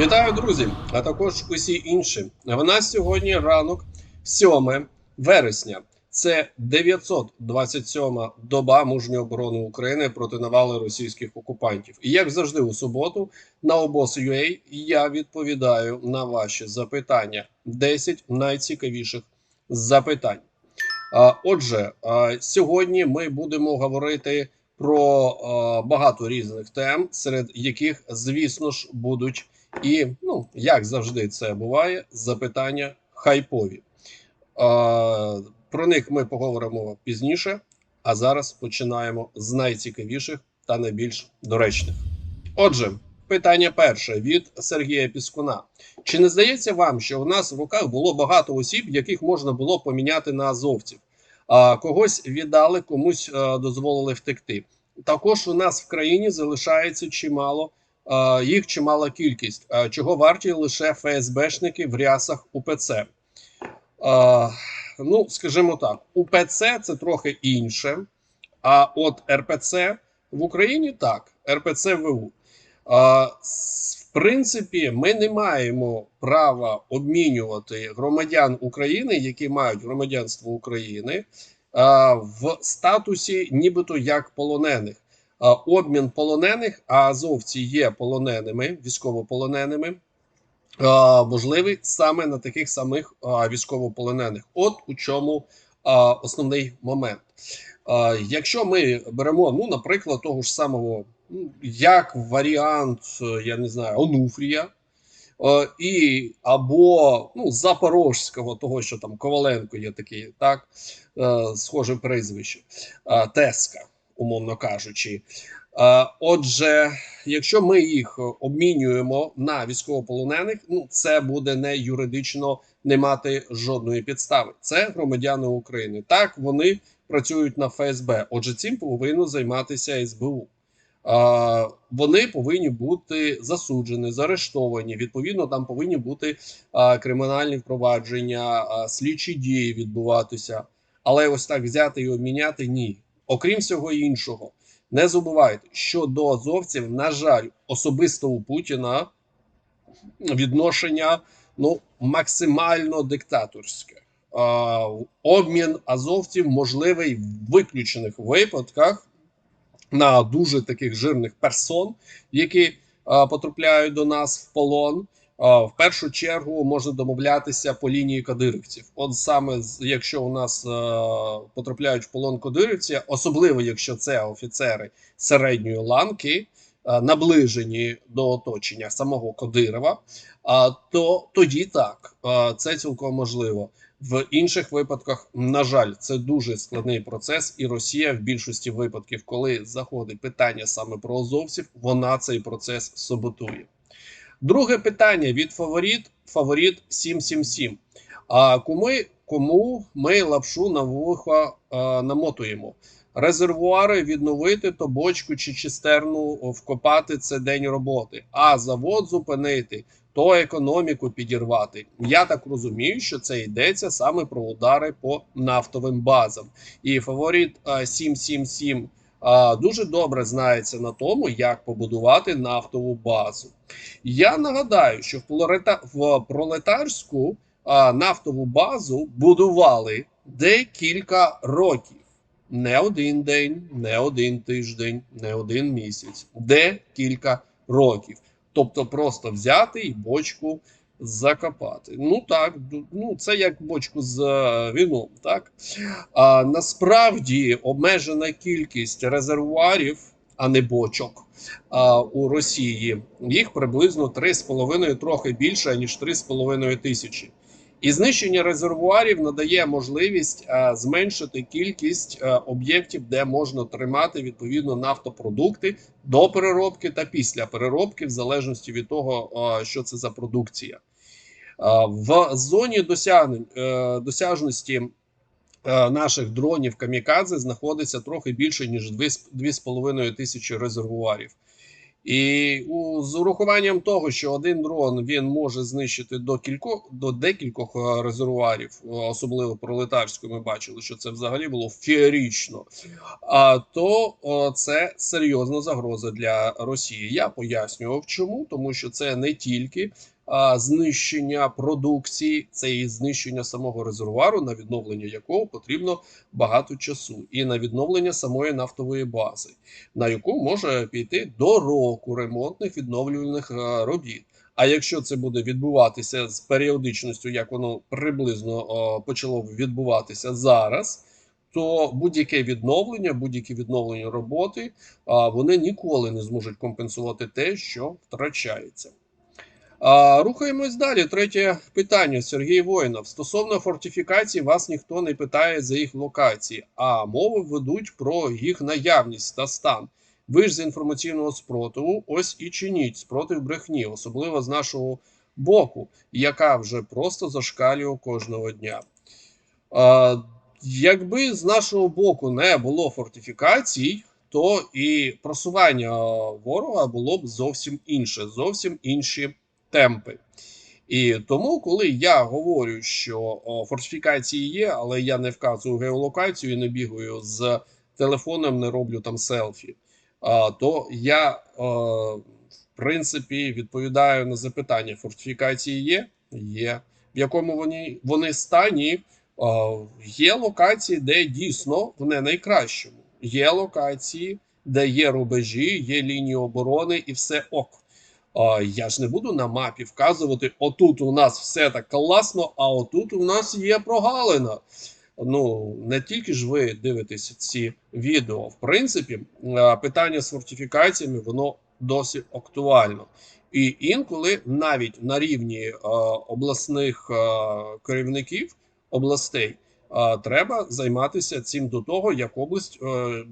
Вітаю, друзі! А також усі інші. В нас сьогодні ранок 7 вересня. Це 927 доба мужньої оборони України проти навали російських окупантів. І як завжди, у суботу на обос.ua я відповідаю на ваші запитання. 10 найцікавіших запитань. А, Отже, сьогодні ми будемо говорити про багато різних тем, серед яких, звісно ж, будуть і, ну, як завжди, це буває, запитання хайпові. А, Про них ми поговоримо пізніше. А зараз починаємо з найцікавіших та найбільш доречних. Отже, питання перше від Сергія Піскуна. Чи не здається вам, що в нас в руках було багато осіб, яких можна було поміняти на азовців? А когось віддали, комусь е, дозволили втекти. Також у нас в країні залишається чимало їх чимала кількість, чого варті лише ФСБшники в рясах УПЦ. Ну, скажімо так, УПЦ це трохи інше. А от РПЦ в Україні так, РПЦ ВУ. Е, в принципі, ми не маємо права обмінювати громадян України, які мають громадянство України, в статусі, нібито як полонених. А, обмін полонених, а азовці є полоненими, військовополоненими, а, можливий саме на таких самих військовополонених. От у чому основний момент. Якщо ми беремо, ну, наприклад, того ж самого, ну, як варіант, е, я не знаю, Онуфрія. е, І або ну, Запорожського, того, що там Коваленко є такий, так, е, схоже прізвище, е, Теска, умовно кажучи. Е, Отже, якщо ми їх обмінюємо на військовополонених, ну це буде не юридично не мати жодної підстави. Це громадяни України. Так вони працюють на ФСБ. Отже, цим повинно займатися СБУ. Е, Вони повинні бути засуджені, заарештовані. Відповідно, там повинні бути е, кримінальні впровадження, слідчі дії відбуватися. Але ось так взяти і обміняти ні. Окрім всього іншого, не забувайте, що до азовців, на жаль, особисто у Путіна відношення ну максимально диктаторське. Е, Обмін азовців можливий в виключених випадках на дуже таких жирних персон, які е, потрапляють до нас в полон. Е, В першу чергу можна домовлятися по лінії кадирівців. От саме якщо у нас е, потрапляють в полон кадирівці, особливо якщо це офіцери середньої ланки, е, наближені до оточення самого Кадирова, то тоді так, це цілком можливо. В інших випадках, на жаль, це дуже складний процес, і Росія в більшості випадків, коли заходить питання саме про азовців, вона цей процес саботує. Друге питання від фаворит, фаворит 777. А кому, кому ми лапшу на вухо е, намотуємо? Резервуари відновити, то бочку чи цистерну вкопати це день роботи, а завод зупинити, то економіку підірвати. Я так розумію, що це йдеться саме про удари по нафтовим базам. І фаворит е, 777 е, дуже добре знається на тому, як побудувати нафтову базу. Я нагадаю, що в, пролета... в пролетарську нафтову базу будували декілька років. Не один день, не один тиждень, не один місяць, декілька років. Тобто просто взяти і бочку закопати. Ну так, ну це як бочку з е, віном, так? А насправді обмежена кількість резервуарів, а не бочок а, у Росії. Їх приблизно 3,5, трохи більше ніж 3,5 тисячі. І знищення резервуарів надає можливість а, зменшити кількість а, об'єктів, де можна тримати відповідно нафтопродукти до переробки та після переробки, в залежності від того, а, що це за продукція. А, В зоні е, досяжності е, наших дронів камікадзе знаходиться трохи більше ніж 2,5 тисячі резервуарів. І у, з урахуванням того, що один дрон він може знищити до кількох до декількох е, резервуарів, е, особливо пролетарську, ми бачили, що це взагалі було феєрично. А то о, це серйозна загроза для Росії. Я пояснював, чому тому, що це не тільки знищення продукції, це і знищення самого резервуару, на відновлення якого потрібно багато часу, і на відновлення самої нафтової бази, на яку може піти до року ремонтних відновлювальних е, робіт. А якщо це буде відбуватися з періодичністю, як воно приблизно о, почало відбуватися зараз, то будь-яке відновлення, будь-які відновлення роботи, а, вони ніколи не зможуть компенсувати те, що втрачається. Рухаємось далі. Третє питання Сергій Воїнов. Стосовно фортифікацій, вас ніхто не питає за їх локації, а мови ведуть про їх наявність та стан. Ви ж з інформаційного спротиву, ось і чиніть спротив брехні, особливо з нашого боку, яка вже просто зашкалює кожного дня. А, якби з нашого боку не було фортифікацій, то і просування ворога було б зовсім інше, зовсім інші темпи. І тому, коли я говорю, що фортифікації є, але я не вказую геолокацію і не бігаю з телефоном, не роблю там селфі, то я, в принципі, відповідаю на запитання: фортифікації є? Є. В якому вони, вони стані? Є локації, де дійсно в не найкращому. Є локації, де є рубежі, є лінії оборони і все ок. Я ж не буду на мапі вказувати, отут у нас все так класно, а отут у нас є прогалина. Ну, не тільки ж ви дивитеся ці відео. В принципі, е, питання з фортифікаціями воно досить актуально. І інколи навіть на рівні е, обласних е, керівників областей треба займатися цим до того, як область,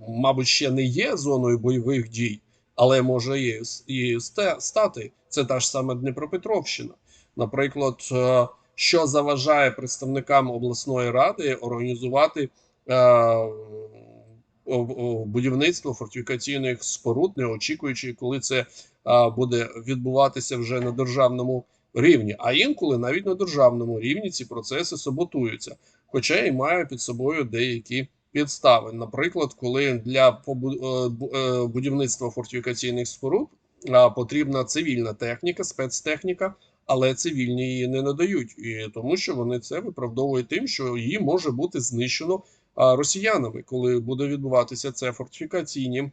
мабуть, ще не є зоною бойових дій, але може і, і стати. Це та ж сама Дніпропетровщина. Наприклад, е, що заважає представникам обласної ради організувати е, будівництво фортифікаційних споруд, не очікуючи, коли це е, буде відбуватися вже на державному рівні. А інколи навіть на державному рівні ці процеси саботуються, хоча і має під собою деякі підстави. Наприклад, коли для е, е, будівництва фортифікаційних споруд потрібна цивільна техніка, спецтехніка, але цивільні її не надають, і тому що вони це виправдовують тим, що її може бути знищено росіянами, коли буде відбуватися це фортифікаційні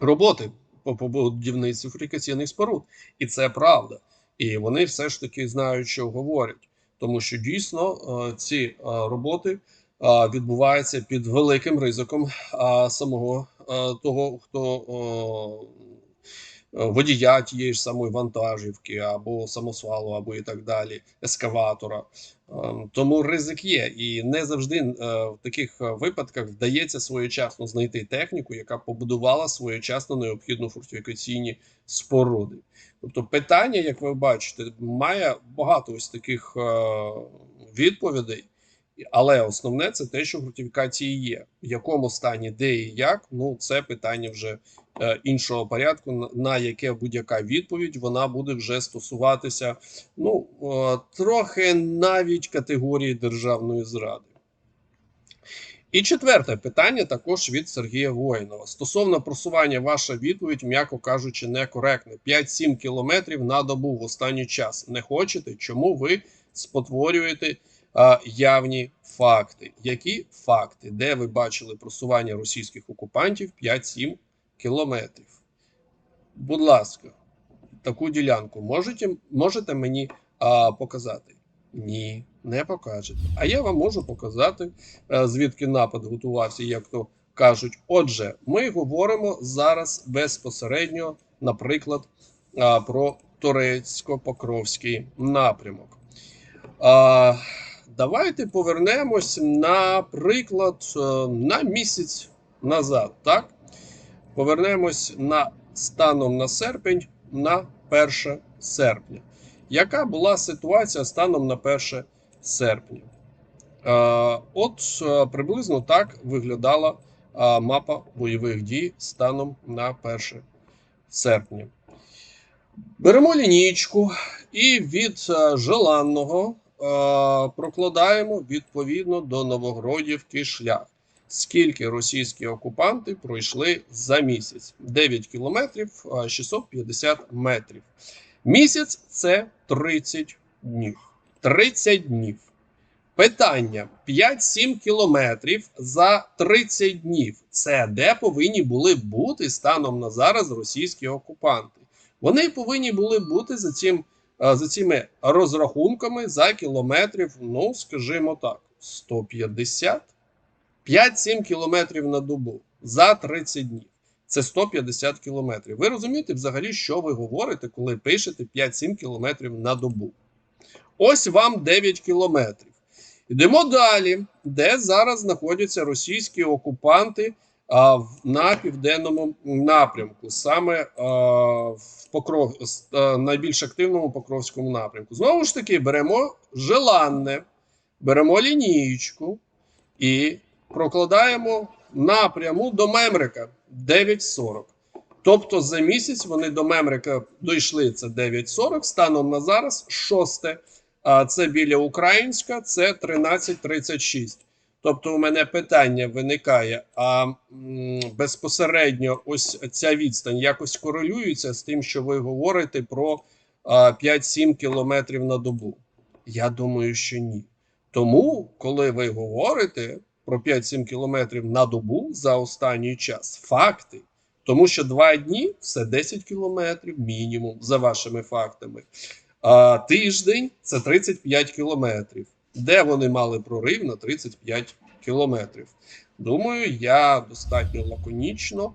роботи по будівництву фортифікаційних споруд, і це правда. І вони все ж таки знають, що говорять, тому що дійсно е, ці роботи відбувається під великим ризиком самого того, хто водія тієї ж самої вантажівки, або самосвалу, або і так далі, ескаватора. Тому ризик є, і не завжди е, в таких випадках вдається своєчасно знайти техніку, яка побудувала своєчасно необхідну фортифікаційні споруди. Тобто, питання, як ви бачите, має багато ось таких е, відповідей. Але основне це те, що фортифікації є. В якому стані, де і як, ну це питання вже е, іншого порядку, на, яке будь-яка відповідь вона буде вже стосуватися ну е, трохи навіть категорії державної зради. І четверте питання також від Сергія Воїнова. Стосовно просування, ваша відповідь, м'яко кажучи, некоректна. 5-7 кілометрів на добу в останній час. Не хочете? Чому ви спотворюєте а, явні факти? Які факти, де ви бачили просування російських окупантів 5-7 кілометрів? Будь ласка, таку ділянку можете, можете мені а, показати? Ні, не покажете. А я вам можу показати, е, звідки напад готувався, як то кажуть. Отже, ми говоримо зараз безпосередньо, наприклад, а, про Турецько-Покровський напрямок. А, давайте повернемось, наприклад, е, на місяць назад. Так? Повернемось на станом на серпень на 1 серпня. Яка була ситуація станом на 1 серпня? Е, От е, приблизно так виглядала мапа бойових дій станом на 1 серпня. Беремо лінійку і від желанного прокладаємо відповідно до Новогродівки шлях. Скільки російські окупанти пройшли за місяць? 9 кілометрів е, 650 метрів. Місяць це 30 днів. 30 днів. Питання: 5-7 кілометрів за 30 днів. Це де повинні були бути станом на зараз російські окупанти. Вони повинні були бути за цим е, за цими розрахунками за кілометрів, ну скажімо так, 150, 5-7 кілометрів на добу за 30 днів. Це 150 кілометрів. Ви розумієте взагалі, що ви говорите, коли пишете 5-7 кілометрів на добу? Ось вам 9 кілометрів. Йдемо далі, де зараз знаходяться російські окупанти на південному напрямку, саме в Покров, найбільш активному Покровському напрямку. Знову ж таки, беремо желанне, беремо лінієчку і прокладаємо напряму до Мемрика 9.40. Тобто за місяць вони до Мемрика дійшли це 9.40, станом на зараз 6. А це біля Українська, це 13.36. Тобто, у мене питання виникає: а безпосередньо ось ця відстань якось корелюється з тим, що ви говорите про 5-7 кілометрів на добу? Я думаю, що ні. Тому, коли ви говорите про 5-7 кілометрів на добу за останній час, факти. Тому що два дні це 10 кілометрів мінімум за вашими фактами. А, тиждень це 35 кілометрів. Де вони мали прорив на 35 кілометрів? Думаю, я достатньо лаконічно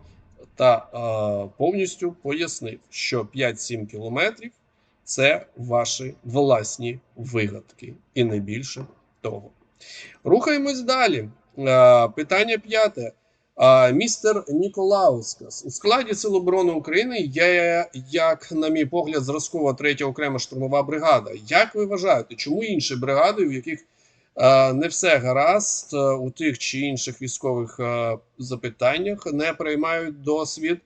та е, повністю пояснив, що 5-7 кілометрів це ваші власні вигадки, і не більше того. Рухаємось далі. Е, питання п'яте. А, містер Ніколаускас у складі Сил оборони України є, як на мій погляд, зразкова третя окрема штурмова бригада. Як ви вважаєте, чому інші бригади, у яких е, не все гаразд е, у тих чи інших військових е, запитаннях, не приймають досвід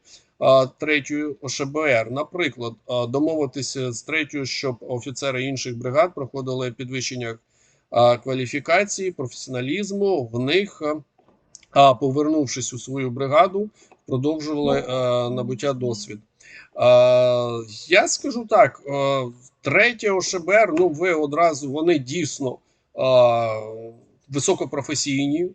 третьої ОШБР? Наприклад, домовитися з третьою, щоб офіцери інших бригад проходили підвищення кваліфікації, професіоналізму в них. А повернувшись у свою бригаду, продовжували е, набуття досвіду. Е, я скажу так: е, третє ОШБР, ну ви одразу вони дійсно е, високопрофесійні, е,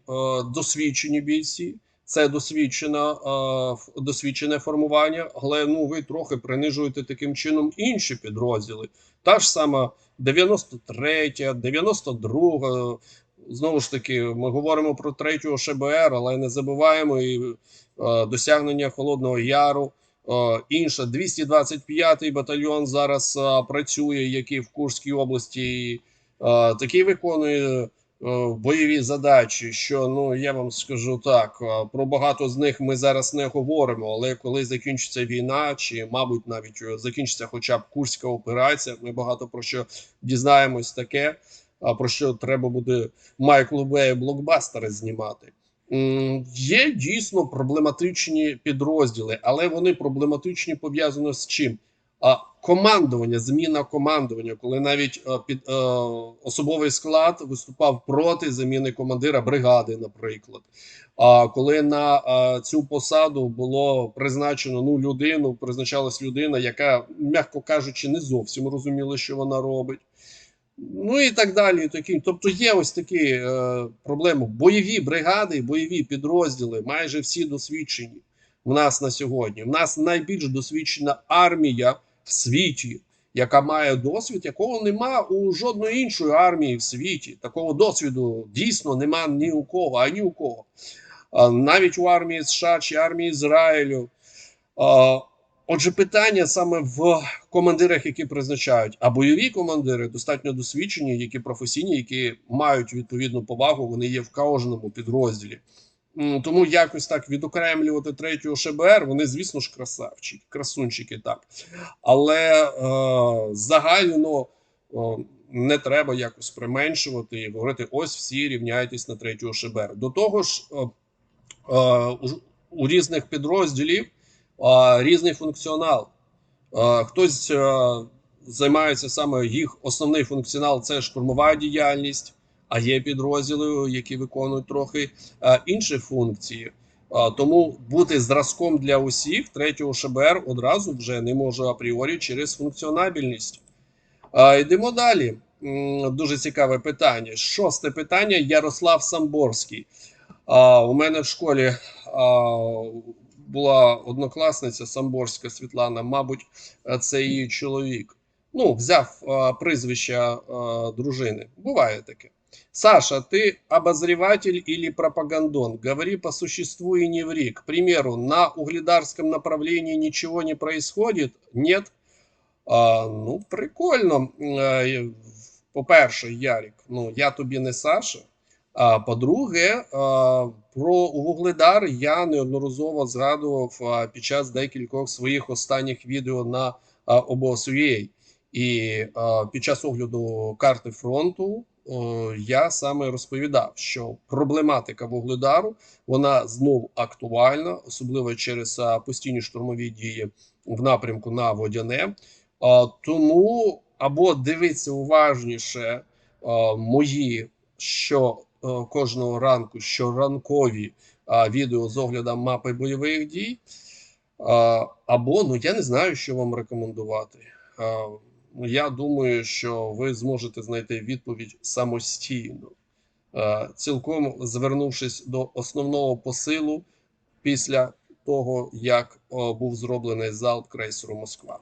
досвідчені бійці. Це досвідчена, е, досвідчене формування, але ну ви трохи принижуєте таким чином інші підрозділи. Та ж сама 93, 92, знову ж таки, ми говоримо про третю ШБР, але не забуваємо і е, досягнення Холодного Яру. Е, інша 225-й батальйон зараз е, працює, який в Курській області е, такий виконує е, бойові задачі. Що ну я вам скажу так: е, про багато з них ми зараз не говоримо. Але коли закінчиться війна, чи мабуть навіть е, закінчиться, хоча б курська операція, ми багато про що дізнаємось таке про що треба буде Майклу Бею блокбастери знімати. Є дійсно проблематичні підрозділи, але вони проблематичні пов'язано з чим? А командування, зміна командування, коли навіть е, під е, особовий склад виступав проти заміни командира бригади, наприклад. А коли на е, цю посаду було призначено ну людину, призначалась людина, яка, м'яко кажучи, не зовсім розуміла, що вона робить. Ну і так далі. Такі. Тобто є ось такі е, проблеми. Бойові бригади, бойові підрозділи, майже всі досвідчені в нас на сьогодні. В нас найбільш досвідчена армія в світі, яка має досвід, якого нема у жодної іншої армії в світі. Такого досвіду дійсно нема ні у кого, а ні у кого. А, навіть у армії США чи армії Ізраїлю. Отже, питання саме в командирах, які призначають, а бойові командири достатньо досвідчені, які професійні, які мають відповідну повагу. Вони є в кожному підрозділі. Тому якось так відокремлювати третю ШБР. Вони, звісно ж, красавчики, красунчики, так. Але е, загально е, не треба якось применшувати і говорити: ось всі рівняйтесь на третю ШБР. До того ж, е, е, у, різних підрозділів різний функціонал. Хтось е, займається саме їх основний функціонал це штурмова діяльність, а є підрозділи, які виконують трохи е, інші функції. Тому бути зразком для усіх третього ШБР одразу вже не може апріорі через функціонабельність. Е, Йдемо далі. Дуже цікаве питання. Шосте питання. Ярослав Самборський. У мене в школі була однокласниця Самборська Світлана, мабуть, е, це її чоловік. Ну, взяв а, прізвище а, дружини. Буває таке. Саша, ты обозреватель или пропагандон? Говори по существу и не ври. К примеру, на угледарском направлении ничего не происходит? Нет? А, ну, прикольно. Е, По-перше, Ярік, ну я тобі не Саша. А по-друге, про Вугледар я неодноразово згадував під час декількох своїх останніх відео на а, обос.ua. І під час огляду карти фронту я саме розповідав, що проблематика Вугледару вона знов актуальна, особливо через постійні штурмові дії в напрямку на Водяне. Тому або дивіться уважніше мої що кожного ранку щоранкові а, відео з оглядом мапи бойових дій, а, або ну я не знаю, що вам рекомендувати. А, я думаю, що ви зможете знайти відповідь самостійно, а, цілком звернувшись до основного посилу після того, як о, був зроблений залп крейсеру Москва.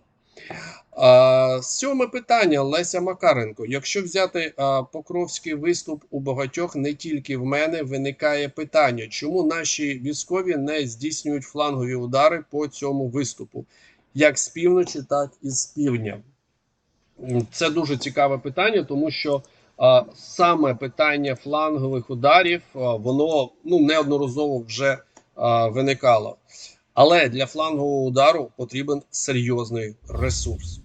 Сьоме питання Леся Макаренко. Якщо взяти покровський виступ у багатьох, не тільки в мене, виникає питання, чому наші військові не здійснюють флангові удари по цьому виступу, як з півночі, так і з півдня. Це дуже цікаве питання, тому що саме питання флангових ударів воно ну неодноразово вже виникало. Але для флангового удару потрібен серйозний ресурс.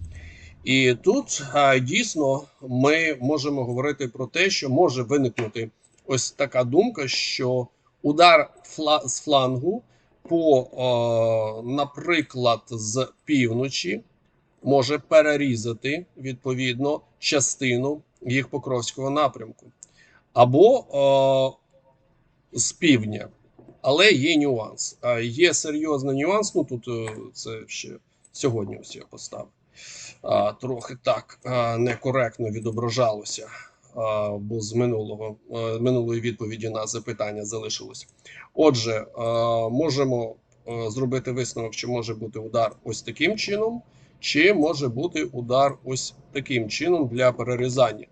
І тут дійсно ми можемо говорити про те, що може виникнути ось така думка, що удар з флангу по, наприклад, з півночі може перерізати відповідно частину їх покровського напрямку, або з півдня. Але є нюанс. А Є серйозний нюанс. Ну тут е, це ще сьогодні ось я поставив. А, Трохи так а, некоректно відображалося, а, бо з минулого е, минулої відповіді на запитання залишилось. Отже, е, можемо е, зробити висновок, чи може бути удар ось таким чином, чи може бути удар ось таким чином для перерізання.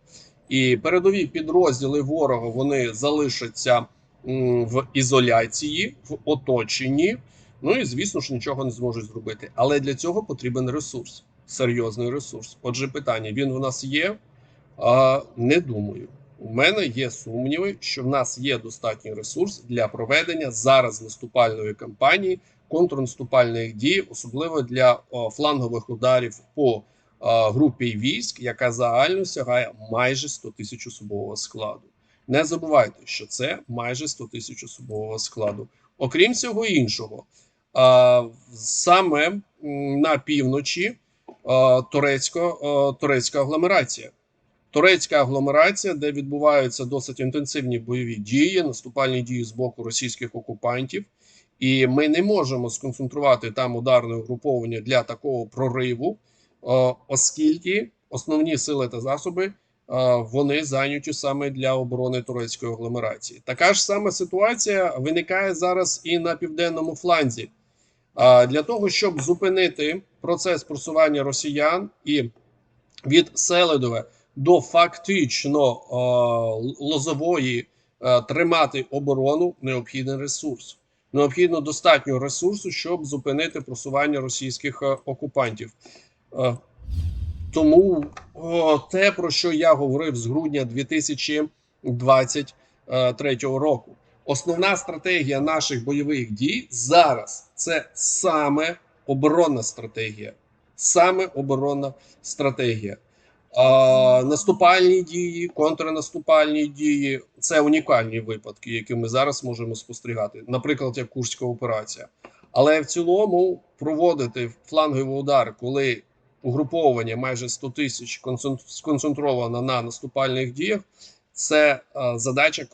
І передові підрозділи ворога вони залишаться в ізоляції, в оточенні. Ну і звісно ж нічого не зможуть зробити. Але для цього потрібен ресурс, серйозний ресурс. Отже, питання: він у нас є? А, не думаю. У мене є сумніви, що в нас є достатній ресурс для проведення зараз наступальної кампанії, контрнаступальних дій, особливо для о, флангових ударів по о, групі військ, яка загально сягає майже 100 тисяч особового складу. Не забувайте, що це майже 100 тисяч особового складу. Окрім всього іншого, саме на півночі турецько, турецька агломерація. Турецька агломерація, де відбуваються досить інтенсивні бойові дії, наступальні дії з боку російських окупантів, і ми не можемо сконцентрувати там ударне угруповання для такого прориву, оскільки основні сили та засоби вони зайняті саме для оборони турецької агломерації. Така ж сама ситуація виникає зараз і на південному фланзі. Для того щоб зупинити процес просування росіян і від Селедове до фактично е, лозової е, тримати оборону необхідний ресурс. Необхідно достатньо ресурсу, щоб зупинити просування російських е, окупантів. Е, тому о, те, про що я говорив з грудня 2023 року, основна стратегія наших бойових дій зараз це саме оборонна стратегія. Саме оборонна стратегія. А, наступальні дії, контрнаступальні дії це унікальні випадки, які ми зараз можемо спостерігати, наприклад, як Курська операція. Але в цілому проводити фланговий удар, коли угруповування майже 100 тисяч концен- сконцентровано на наступальних діях. Це е, задача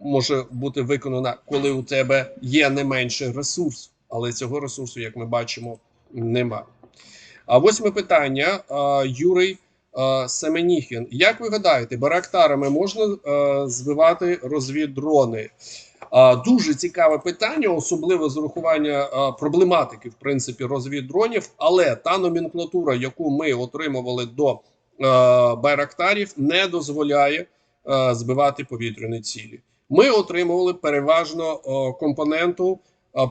може бути виконана, коли у тебе є не менше ресурсу, але цього ресурсу, як ми бачимо, нема. А восьме питання. Е, Юрій е, Семеніхін. Як ви гадаєте, барактарами можна збивати розвіддрони? Дуже цікаве питання, особливо з урахування проблематики в принципі розвіддронів. Але та номенклатура, яку ми отримували до байрактарів, не дозволяє збивати повітряні цілі. Ми отримували переважно компоненту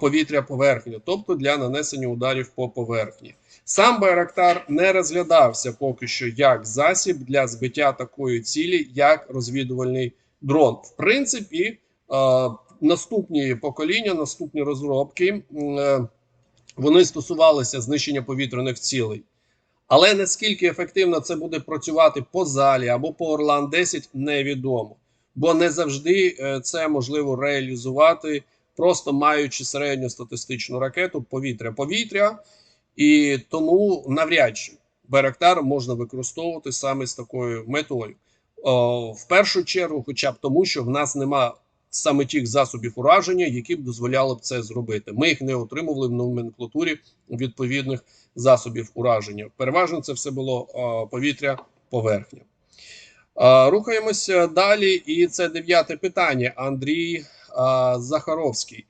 повітря поверхня, тобто для нанесення ударів по поверхні. Сам Байрактар не розглядався поки що як засіб для збиття такої цілі, як розвідувальний дрон. В принципі, наступні покоління, наступні розробки, е, вони стосувалися знищення повітряних цілей. Але наскільки ефективно це буде працювати по залі або по Орлан 10, невідомо. Бо не завжди е, це можливо реалізувати, просто маючи середньостатистичну ракету повітря-повітря, і тому навряд чи Байрактар можна використовувати саме з такою метою. О, в першу чергу, хоча б тому, що в нас нема саме тих засобів ураження, які б дозволяли б це зробити. Ми їх не отримували в номенклатурі відповідних засобів ураження. Переважно це все було повітря поверхня. Рухаємося далі, і це дев'яте питання. Андрій Захаровський.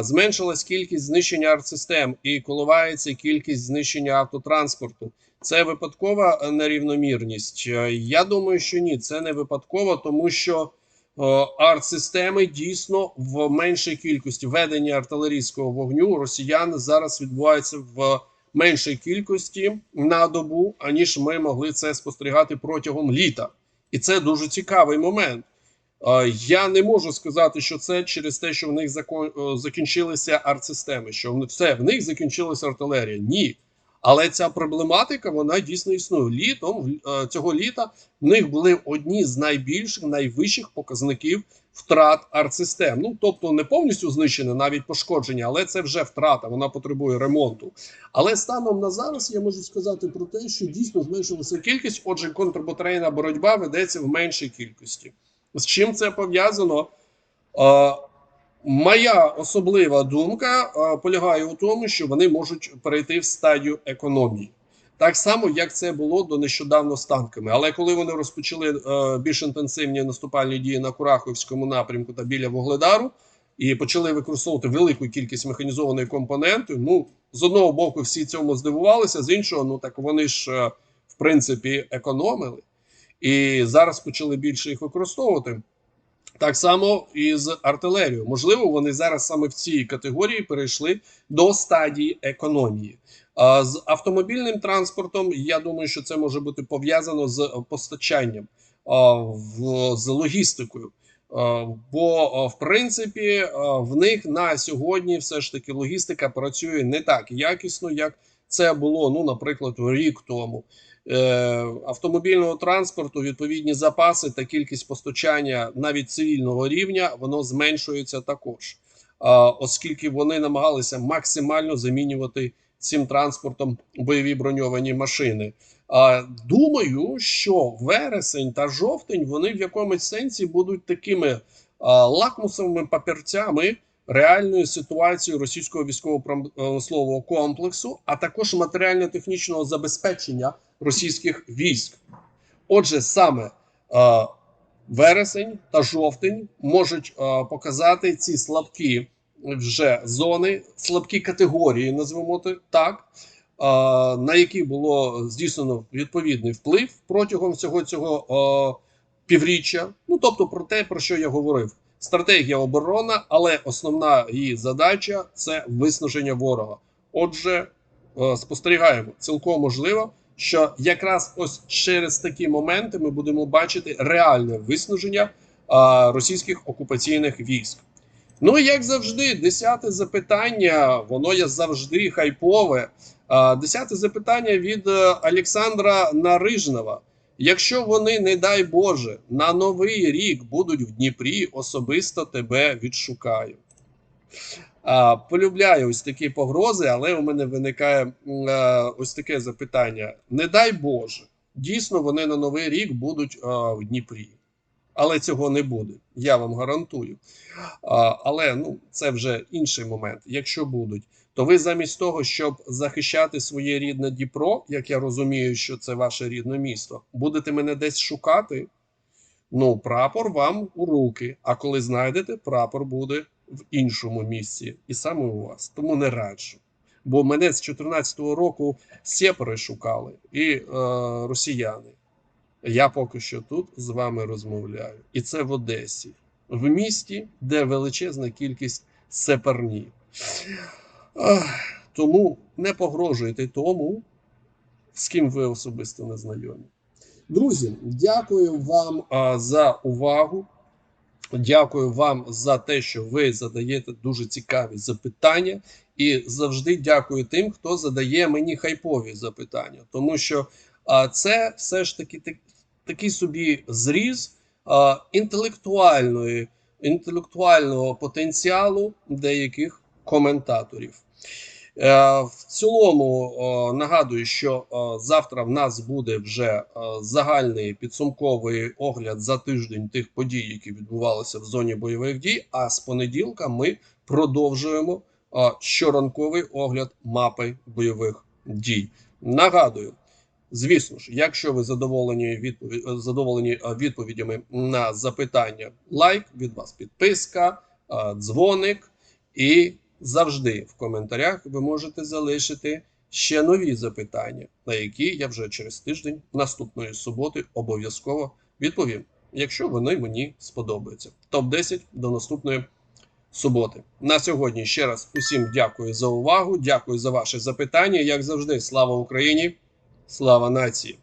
Зменшилась кількість знищення артсистем і коливається кількість знищення автотранспорту. Це випадкова е, нерівномірність. Е, Я думаю, що ні, це не випадково, тому що арт-системи дійсно в меншій кількості ведення артилерійського вогню росіян зараз відбувається в меншій кількості на добу, аніж ми могли це спостерігати протягом літа. І це дуже цікавий момент. Е, Я не можу сказати, що це через те, що в них закон- е, закінчилися артсистеми, що все, в них закінчилася артилерія. Ні. Але ця проблематика вона дійсно існує. Літом е, цього літа в них були одні з найбільших, найвищих показників втрат артсистем. Ну тобто не повністю знищені, навіть пошкодження, але це вже втрата, вона потребує ремонту. Але станом на зараз я можу сказати про те, що дійсно зменшилася кількість. Отже, контрбатарейна боротьба ведеться в меншій кількості. З чим це пов'язано? Моя особлива думка е, полягає у тому, що вони можуть перейти в стадію економії. Так само, як це було до нещодавно з танками. Але коли вони розпочали е, більш інтенсивні наступальні дії на Кураховському напрямку та біля Вугледару, і почали використовувати велику кількість механізованої компоненти, ну з одного боку, всі цьому здивувалися, з іншого, ну так вони ж е, в принципі економили. І зараз почали більше їх використовувати. Так само і з артилерією. Можливо, вони зараз саме в цій категорії перейшли до стадії економії. А з автомобільним транспортом я думаю, що це може бути пов'язано з постачанням, з логістикою. Бо, в принципі, в них на сьогодні все ж таки логістика працює не так якісно, як це було, ну, наприклад, рік тому. Е, автомобільного транспорту відповідні запаси та кількість постачання навіть цивільного рівня воно зменшується також, оскільки вони намагалися максимально замінювати цим транспортом бойові броньовані машини. Думаю, що вересень та жовтень вони в якомусь сенсі будуть такими лакмусовими папірцями реальної ситуації російського військово-промислового комплексу, а також матеріально-технічного забезпечення російських військ. Отже, саме е, вересень та жовтень можуть е, показати ці слабкі вже зони, слабкі категорії, назвемо так, е, на які було здійснено відповідний вплив протягом всього цього е, півріччя. Ну тобто, про те, про що я говорив. Стратегія оборона, але основна її задача це виснаження ворога. Отже, е, спостерігаємо цілком можливо, що якраз ось через такі моменти ми будемо бачити реальне виснаження російських окупаційних військ. Ну і як завжди, десяте запитання, воно є завжди хайпове. Десяте запитання від е, Олександра Нарижнова. Якщо вони, не дай Боже, на новий рік будуть в Дніпрі, особисто тебе відшукаю. А, полюбляю ось такі погрози, але у мене виникає м, е, ось таке запитання: не дай Боже, дійсно вони на новий рік будуть е, в Дніпрі. Але цього не буде, я вам гарантую. А, але ну, це вже інший момент. Якщо будуть, то ви замість того, щоб захищати своє рідне Дніпро, як я розумію, що це ваше рідне місто, будете мене десь шукати. Ну, прапор вам у руки. А коли знайдете, прапор буде в іншому місці, і саме у вас. Тому не раджу. Бо мене з 2014 року сепари шукали і е, росіяни. Я поки що тут з вами розмовляю. І це в Одесі, в місті, де величезна кількість сепарні. Тому не погрожуйте тому, з ким ви особисто не знайомі. Друзі, дякую вам за увагу. Дякую вам за те, що ви задаєте дуже цікаві запитання. І завжди дякую тим, хто задає мені хайпові запитання, тому що це все ж таки так, такий собі зріз інтелектуальної, інтелектуального потенціалу деяких коментаторів. Е, В цілому нагадую, що завтра в нас буде вже загальний підсумковий огляд за тиждень тих подій, які відбувалися в зоні бойових дій. А з понеділка ми продовжуємо щоранковий огляд мапи бойових дій. Нагадую, звісно ж, якщо ви задоволені відповідь задоволені е, відповідями на запитання, лайк від вас підписка, е, дзвоник і завжди в коментарях ви можете залишити ще нові запитання, на які я вже через тиждень наступної суботи обов'язково відповім, якщо вони мені сподобаються. Топ 10 до наступної суботи. На сьогодні ще раз усім дякую за увагу. Дякую за ваші запитання. Як завжди, слава Україні, слава нації!